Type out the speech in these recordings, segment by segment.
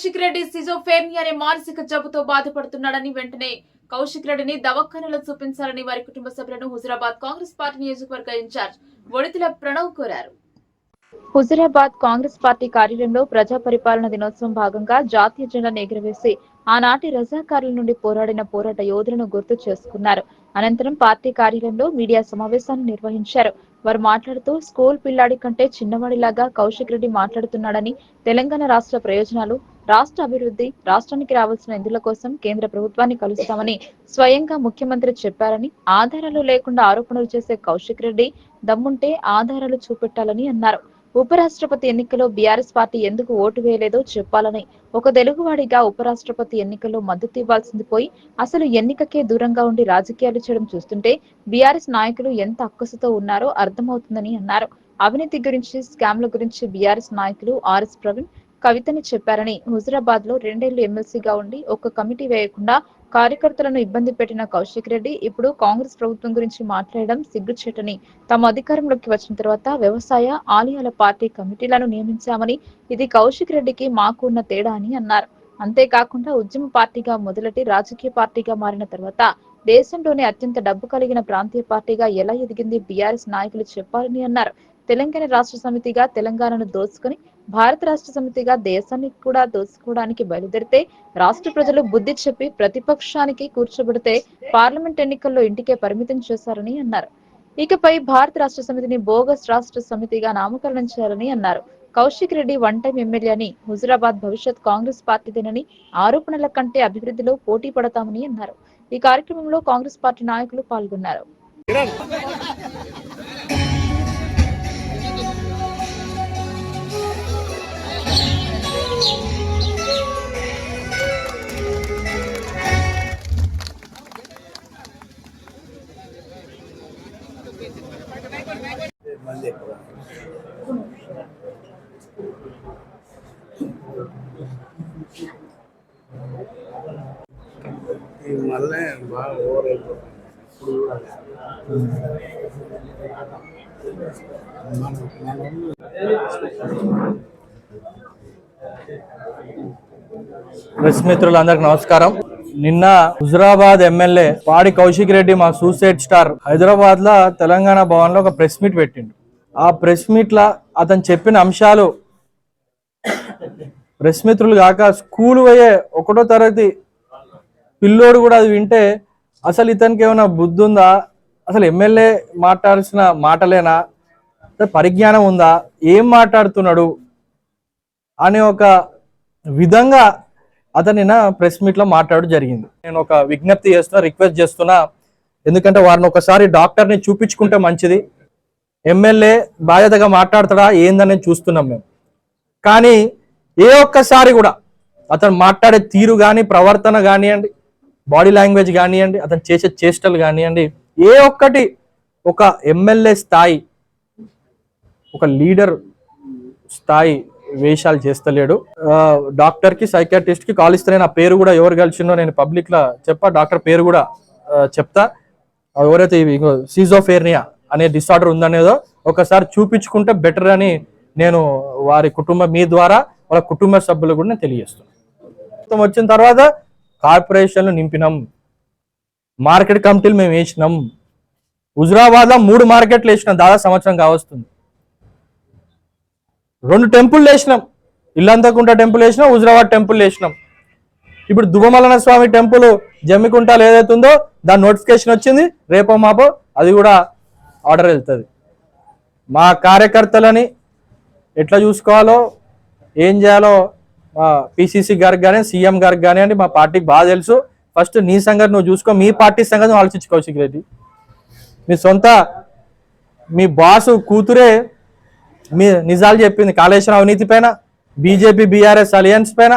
కౌశిక్ రెడ్డి సిజోఫేమియా అనే మానసిక జబ్బుతో బాధపడుతున్నాడని వెంటనే కౌశిక్ రెడ్డిని దవాఖానలో చూపించాలని వారి కుటుంబ సభ్యులను హుజురాబాద్ కాంగ్రెస్ పార్టీ నియోజకవర్గ ఇన్ఛార్జ్ ఒడితిల ప్రణవ్ కోరారు. హుజురాబాద్ కాంగ్రెస్ పార్టీ కార్యాలయంలో ప్రజా పరిపాలన దినోత్సవం భాగంగా జాతీయ జెండాను ఎగురవేసి ఆనాటి రజాకారుల నుండి పోరాడిన పోరాట యోధులను గుర్తు చేసుకున్నారు. అనంతరం పార్టీ కార్యాలయంలో మీడియా సమావేశాన్ని నిర్వహించారు. వారు మాట్లాడుతూ స్కూల్ పిల్లాడి కంటే చిన్నవాడిలాగా కౌశిక్ రెడ్డి మాట్లాడుతున్నాడని తెలంగాణ రాష్ట్ర ప్రయోజనాలు రాష్ట్ర అభివృద్ధి రాష్ట్రానికి రావాల్సిన నిధుల కోసం కేంద్ర ప్రభుత్వాన్ని కలుస్తామని స్వయంగా ముఖ్యమంత్రి చెప్పారని ఆధారాలు లేకుండా ఆరోపణలు చేసే కౌశిక్ రెడ్డి దమ్ముంటే ఆధారాలు చూపెట్టాలని అన్నారు. ఉపరాష్ట్రపతి ఎన్నికల్లో బీఆర్ఎస్ పార్టీ ఎందుకు ఓటు వేయలేదో చెప్పాలని. ఒక తెలుగువాడిగా ఉపరాష్ట్రపతి ఎన్నికల్లో మద్దతు ఇవ్వాల్సింది పోయి అసలు ఎన్నికకే దూరంగా ఉండి రాజకీయాలు చేయడం చూస్తుంటే బీఆర్ఎస్ నాయకులు ఎంత అక్కసుతో ఉన్నారో అర్థమవుతుందని అన్నారు. అవినీతి గురించి స్కామ్ల గురించి బీఆర్ఎస్ నాయకులు ఆర్ఎస్ ప్రవీణ్ కవితని చెప్పారని. హుజరాబాద్లో రెండేళ్ళు ఎమ్మెల్సీగా ఉండి ఒక కమిటీ వేయకుండా కార్యకర్తలను ఇబ్బంది పెట్టిన కౌశిక్ రెడ్డి ఇప్పుడు కాంగ్రెస్ ప్రభుత్వం గురించి మాట్లాడడం సిగ్గుచేటని. తమ అధికారంలోకి వచ్చిన తర్వాత వ్యవసాయ ఆలయాల పార్టీ కమిటీలను నియమించామని ఇది కౌశిక్ రెడ్డికి మాకు ఉన్న తేడా అని అన్నారు. అంతేకాకుండా ఉద్యమ పార్టీగా మొదలటి రాజకీయ పార్టీగా మారిన తర్వాత దేశంలోనే అత్యంత డబ్బు కలిగిన ప్రాంతీయ పార్టీగా ఎలా ఎదిగింది బీఆర్ఎస్ నాయకులు చెప్పాలని అన్నారు. తెలంగాణ రాష్ట్ర సమితిగా తెలంగాణను దోచుకుని భారత రాష్ట్ర సమితిగా దేశాన్ని కూడా దోచుకోవడానికి బయలుదేరితే రాష్ట్ర ప్రజలు బుద్ధి చెప్పి ప్రతిపక్షానికి కూర్చోబెడితే పార్లమెంట్ ఎన్నికల్లో ఇంటికే పరిమితం చేశారని అన్నారు. ఇకపై భారత రాష్ట్ర సమితిని బోగస్ రాష్ట్ర సమితిగా నామకరణం చేయాలని అన్నారు. Kaushik Reddy one time MLA అని హుజురాబాద్ భవిష్యత్ కాంగ్రెస్ పార్టీదేనని ఆరోపణల కంటే అభివృద్ధిలో పోటీ పడతామని అన్నారు. ఈ కార్యక్రమంలో కాంగ్రెస్ పార్టీ నాయకులు పాల్గొన్నారు. ఈ బాగా ఓవర్ అయిపోతుంది. ఇప్పుడు కూడా మిత్రులందరికి నమస్కారం. నిన్న హుజరాబాద్ ఎమ్మెల్యే పాడి కౌశిక్ రెడ్డి మా సూసైడ్ స్టార్ హైదరాబాద్లో తెలంగాణ భవన్లో ఒక ప్రెస్ మీట్ పెట్టిండు. ఆ ప్రెస్ మీట్ లా అతను చెప్పిన అంశాలు ప్రెస్ మిత్రులు కాక స్కూల్ పోయే ఒకటో తరగతి పిల్లోడు కూడా అది వింటే అసలు ఇతనికి ఏమైనా బుద్ధి ఉందా? అసలు ఎమ్మెల్యే మాట్లాడాల్సిన మాటలేనా? పరిజ్ఞానం ఉందా? ఏం మాట్లాడుతున్నాడు? అనే ఒక విధంగా అతని ప్రెస్ మీట్లో మాట్లాడు మాట్లాడడం జరిగింది. నేను ఒక విజ్ఞప్తి చేస్తున్నా రిక్వెస్ట్ చేస్తున్నా. ఎందుకంటే వారిని ఒకసారి డాక్టర్ని చూపించుకుంటే మంచిది. ఎమ్మెల్యే బాధ్యతగా మాట్లాడతాడా? ఏందని చూస్తున్నాం మేము. కానీ ఏ ఒక్కసారి కూడా అతను మాట్లాడే తీరు కానీ ప్రవర్తన కానివ్వండి బాడీ లాంగ్వేజ్ కానివ్వండి అతను చేసే చేష్టలు కానివ్వండి ఏ ఒక్కటి ఒక ఎమ్మెల్యే స్థాయి ఒక లీడర్ స్థాయి వేషాలు చేస్తలేడు. డాక్టర్కి సైకాట్రిస్ట్కి కాల్ ఇస్తే నా పేరు కూడా ఎవరు కలిసిందో నేను పబ్లిక్లో చెప్పా డాక్టర్ పేరు కూడా చెప్తా. ఎవరైతే సీజోఫేర్నియా అనే డిసార్డర్ ఉందనేదో ఒకసారి చూపించుకుంటే బెటర్ అని నేను వారి కుటుంబం మీ ద్వారా వాళ్ళ కుటుంబ సభ్యులు కూడా నేను తెలియజేస్తున్నాను మొత్తం వచ్చిన తర్వాత కార్పొరేషన్లు నింపినాం. మార్కెట్ కమిటీలు మేము వేసినాం. హుజురాబాద్లో మూడు మార్కెట్లు వేసినాం. దాదాపు సంవత్సరం కావస్తుంది. రెండు టెంపుల్ వేసినాం. ఇల్లంతకుంట టెంపుల్ వేసినాం హుజురాబాద్ టెంపుల్ వేసినాం. ఇప్పుడు దువ్వమలన స్వామి టెంపుల్ జమ్మికుంటలో ఏదైతే ఉందో దాని నోటిఫికేషన్ వచ్చింది. రేపో మాపో అది కూడా ఆర్డర్ వెళ్తుంది. మా కార్యకర్తలని ఎట్లా చూసుకోవాలో ఏం చేయాలో పిసిసి గారికి కానీ సీఎం గారికి కానీ అని మా పార్టీకి బాగా తెలుసు. ఫస్ట్ నీ సంగతి నువ్వు చూసుకో మీ పార్టీ సంగతి నువ్వు ఆలోచించు కౌశిక్ రెడ్డి. మీ సొంత మీ బాసు కూతురే మీ నిజాలు చెప్పింది కాళేశ్వరం అవినీతి పైన బీజేపీ బీఆర్ఎస్ అలయన్స్ పైన.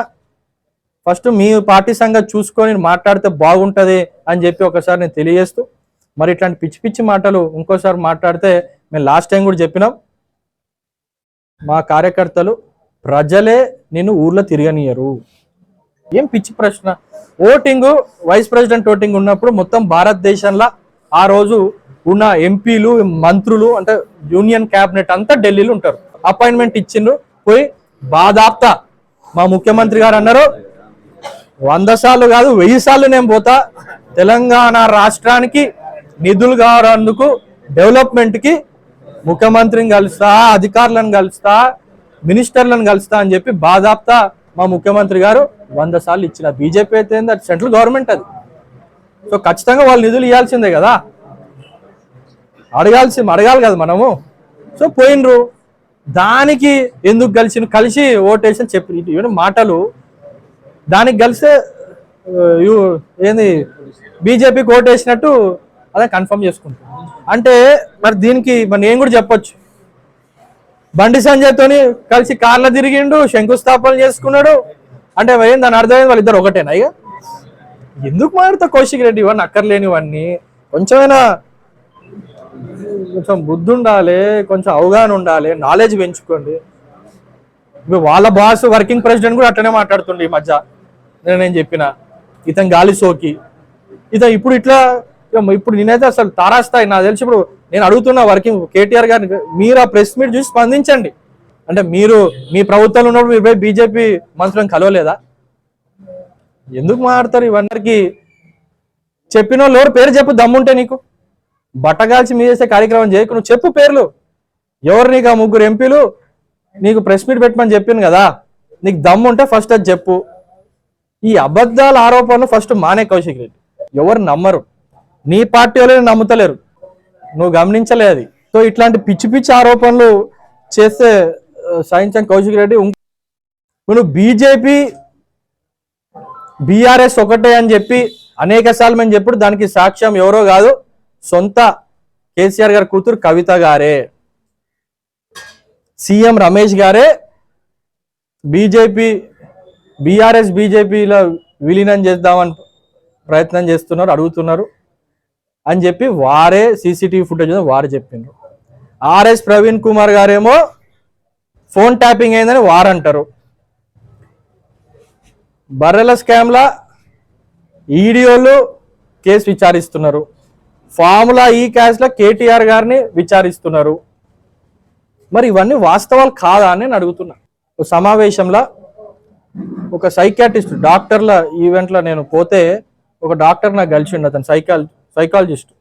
ఫస్ట్ మీ పార్టీ సంగతి చూసుకొని మాట్లాడితే బాగుంటుంది అని చెప్పి ఒకసారి నేను తెలియజేస్తూ మరి ఇట్లాంటి పిచ్చి పిచ్చి మాటలు ఇంకోసారి మాట్లాడితే మేము లాస్ట్ టైం కూడా చెప్పినాం. మా కార్యకర్తలు ప్రజలే నిన్ను ఊర్లో తిరగనియరు. ఏం పిచ్చి ప్రశ్న? ఓటింగ్ వైస్ ప్రెసిడెంట్ ఓటింగ్ ఉన్నప్పుడు మొత్తం భారతదేశంలో ఆ రోజు ఉన్న ఎంపీలు మంత్రులు అంటే యూనియన్ క్యాబినెట్ అంతా ఢిల్లీలో ఉంటారు. అపాయింట్మెంట్ ఇచ్చిండ్రు. పోయి బాధాప్తా. మా ముఖ్యమంత్రి గారు అన్నారు వంద సార్లు కాదు వెయ్యి సార్లు నేను పోతా. తెలంగాణ రాష్ట్రానికి నిధులు కావడానికి డెవలప్మెంట్కి ముఖ్యమంత్రిని కలుస్తా అధికారులను కలుస్తా మినిస్టర్లను కలుస్తా అని చెప్పి బాధాప్తా మా ముఖ్యమంత్రి గారు వంద సార్లు ఇచ్చిన బీజేపీ అయితే అది సెంట్రల్ గవర్నమెంట్ అది. సో ఖచ్చితంగా వాళ్ళు నిధులు ఇవ్వాల్సిందే కదా. అడగాల్సి అడగాలి కదా మనము. సో పోయినరు దానికి ఎందుకు కలిసి కలిసి ఓటేషన్ చెప్పి ఇవన్నీ మాటలు. దానికి కలిస్తే ఏంది? బీజేపీకి ఓటేసినట్టు అదే కన్ఫర్మ్ చేసుకుంటాం. అంటే మరి దీనికి మరి నేను కూడా చెప్పొచ్చు. బండి సంజయ్తోని కలిసి కార్లో తిరిగిండు శంకుస్థాపన చేసుకున్నాడు. అంటే ఏం దాని అర్థమైంది వాళ్ళిద్దరు ఒకటేనా ఇక? ఎందుకు మారుతా కౌశిక్ రెడ్డి? ఇవన్నీ అక్కర్లేనివన్నీ. కొంచెమైనా కొంచెం బుద్ధి ఉండాలి కొంచెం అవగాహన ఉండాలి నాలెడ్జ్ పెంచుకోండి. ఇప్పుడు వాళ్ళ బాస్ వర్కింగ్ ప్రెసిడెంట్ కూడా అట్లనే మాట్లాడుతుండే ఈ మధ్య. నేను చెప్పిన. ఇతను గాలి సోకి. ఇతను ఇప్పుడు ఇట్లా ఇప్పుడు నేనైతే అసలు తారాస్తాయి నాకు తెలిసి ఇప్పుడు నేను అడుగుతున్నా వర్కింగ్ కేటీఆర్ గారిని మీరు ఆ ప్రెస్ మీట్ చూసి స్పందించండి. అంటే మీరు మీ ప్రభుత్వంలో ఉన్నప్పుడు మీరు బీజేపీ మంత్రులను కలవలేదా? ఎందుకు మాట్లాడతారు ఇవన్నీ చెప్పిన వాళ్ళు పేరు చెప్పు దమ్ముంటే నీకు. బట్టగాల్చి మీ చేసే కార్యక్రమం చేయకు నువ్వు చెప్పు పేర్లు. ఎవరు నీకు ఆ ముగ్గురు ఎంపీలు? నీకు ప్రెస్ మీట్ పెట్టమని చెప్పింది కదా. నీకు దమ్ము ఉంటే ఫస్ట్ అది చెప్పు. ఈ అబద్ధాల ఆరోపణలు ఫస్ట్ మానే కౌశిక్ రెడ్డి. ఎవరు నమ్మరు. నీ పార్టీ వాళ్ళని నమ్ముతలేరు. నువ్వు గమనించలే అది. సో ఇట్లాంటి పిచ్చి పిచ్చి ఆరోపణలు చేస్తే ఆ, సాయించం కౌశిక్ రెడ్డి. నువ్వు బీజేపీ బీఆర్ఎస్ ఒకటే అని చెప్పి అనేక సార్లు మేము చెప్పుడు దానికి సాక్ష్యం ఎవరో కాదు సొంత కేసీఆర్ గారి కూతురు కవిత గారే. సీఎం రమేష్ గారే బీజేపీ బీఆర్ఎస్ బీజేపీలో విలీనం చేద్దామని ప్రయత్నం చేస్తున్నారు అడుగుతున్నారు. అని చెప్పి వారే సీసీటీవీ ఫుటేజ్ వారు చెప్పిండ్రు. ఆర్ఎస్ ప్రవీణ్ కుమార్ గారేమో ఫోన్ ట్యాపింగ్ అయిందని వారు అంటారు. బర్రెల స్కామ్లా ఈడియోలు కేసు విచారిస్తున్నారు. ఫార్ములా ఈ క్యాష్లో కేటీఆర్ గారిని విచారిస్తున్నారు. మరి ఇవన్నీ వాస్తవాలు కాదా అని నేను అడుగుతున్నా. ఒక సమావేశంలో ఒక సైకాటిస్ట్ డాక్టర్ల ఈవెంట్లో నేను పోతే ఒక డాక్టర్ నాకు కలిసిండు అతను సైకాలజీ సైకాలజిస్ట్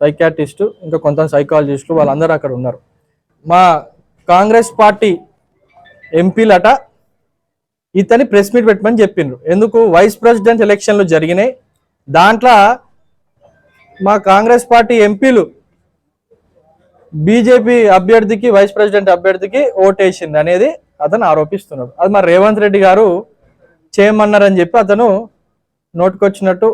సైకాట్రిస్ట్ ఇంకా కొంత సైకాలజిస్టులు వాళ్ళందరూ అక్కడ ఉన్నారు. మా కాంగ్రెస్ పార్టీ ఎంపీలట ఇతని ప్రెస్ మీట్ పెట్టమని చెప్పిండ్రు. ఎందుకు? వైస్ ప్రెసిడెంట్ ఎలక్షన్లు జరిగినాయి. దాంట్లో మా కాంగ్రెస్ పార్టీ ఎంపీలు బీజేపీ అభ్యర్థికి వైస్ ప్రెసిడెంట్ అభ్యర్థికి ఓటేసింది అనేది అతను ఆరోపిస్తున్నాడు. అది మా రేవంత్ రెడ్డి గారు చేయమన్నారని చెప్పి అతను నోటుకొచ్చినట్టు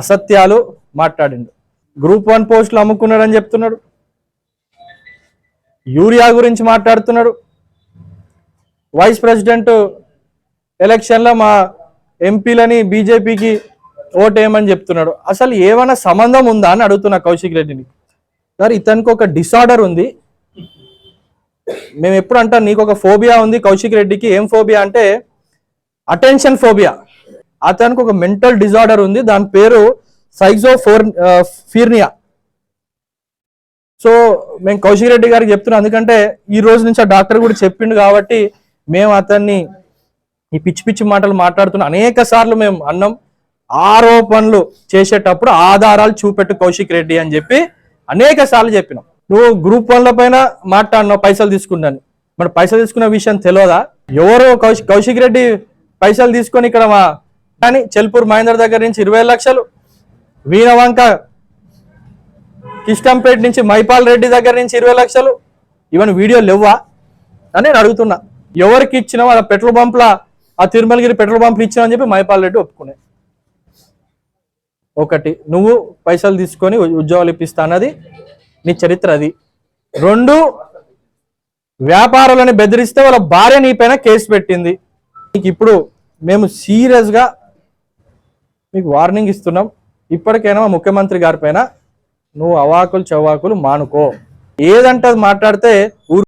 అసత్యాలు మాట్లాడిండు. గ్రూప్ వన్ పోస్టులు అమ్ముకున్నాడని చెప్తున్నాడు. యూరియా గురించి మాట్లాడుతున్నాడు. వైస్ ప్రెసిడెంట్ ఎలక్షన్లో మా ఎంపీలని బీజేపీకి ఓటేయమని చెప్తున్నాడు. అసలు ఏమైనా సంబంధం ఉందా అని అడుగుతున్నా కౌశిక్ రెడ్డిని. సార్ ఇతనికి ఒక డిసార్డర్ ఉంది. మేము ఎప్పుడు అంటాం నీకు ఒక ఫోబియా ఉంది కౌశిక్ రెడ్డికి. ఏం ఫోబియా అంటే అటెన్షన్ ఫోబియా అతనికి ఒక మెంటల్ డిజార్డర్ ఉంది. దాని పేరు సైజో ఫోర్ ఫీర్నియా. సో మేము కౌశిక్ రెడ్డి గారికి చెప్తున్నాం. ఎందుకంటే ఈ రోజు నుంచి ఆ డాక్టర్ కూడా చెప్పిండు కాబట్టి మేము అతన్ని ఈ పిచ్చి పిచ్చి మాటలు మాట్లాడుతున్న అనేక సార్లు మేము అన్నం. ఆరోపణలు చేసేటప్పుడు ఆధారాలు చూపెట్టు కౌశిక్ రెడ్డి అని చెప్పి అనేక సార్లు చెప్పినాం. నువ్వు గ్రూప్ వన్ల పైన మాట్లాడినావు పైసలు తీసుకున్నాను మరి పైసలు తీసుకున్న విషయం తెలియదా ఎవరో కౌశిక్ కౌశిక్ రెడ్డి పైసలు తీసుకొని ఇక్కడ మా కానీ చెల్పూర్ మహేందర్ దగ్గర నుంచి ఇరవై లక్షలు వీణవంక కిష్టంపేట నుంచి మైపాల్ రెడ్డి దగ్గర నుంచి ఇరవై లక్షలు. ఈవెన్ వీడియోలు లేవా అని నేను అడుగుతున్నా. ఎవరికి ఇచ్చినా వాళ్ళ పెట్రోల్ పంప్ల ఆ తిరుమలగిరి పెట్రోల్ పంపులు ఇచ్చినా అని చెప్పి మైపాల్ రెడ్డి ఒప్పుకునే. ఒకటి నువ్వు పైసలు తీసుకొని ఉద్యోగాలు ఇప్పిస్తా అన్నది నీ చరిత్ర అది. రెండు వ్యాపారాలని బెదిరిస్తే వాళ్ళ భార్య నీ పైన కేసు పెట్టింది. నీకు ఇప్పుడు మేము సీరియస్గా మీకు వార్నింగ్ ఇస్తున్నాం. ఇప్పటికైనా మా ముఖ్యమంత్రి గారి పైన నువ్వు అవాకులు చవాకులు మానుకో. ఏదంటే అది మాట్లాడితే ఊరు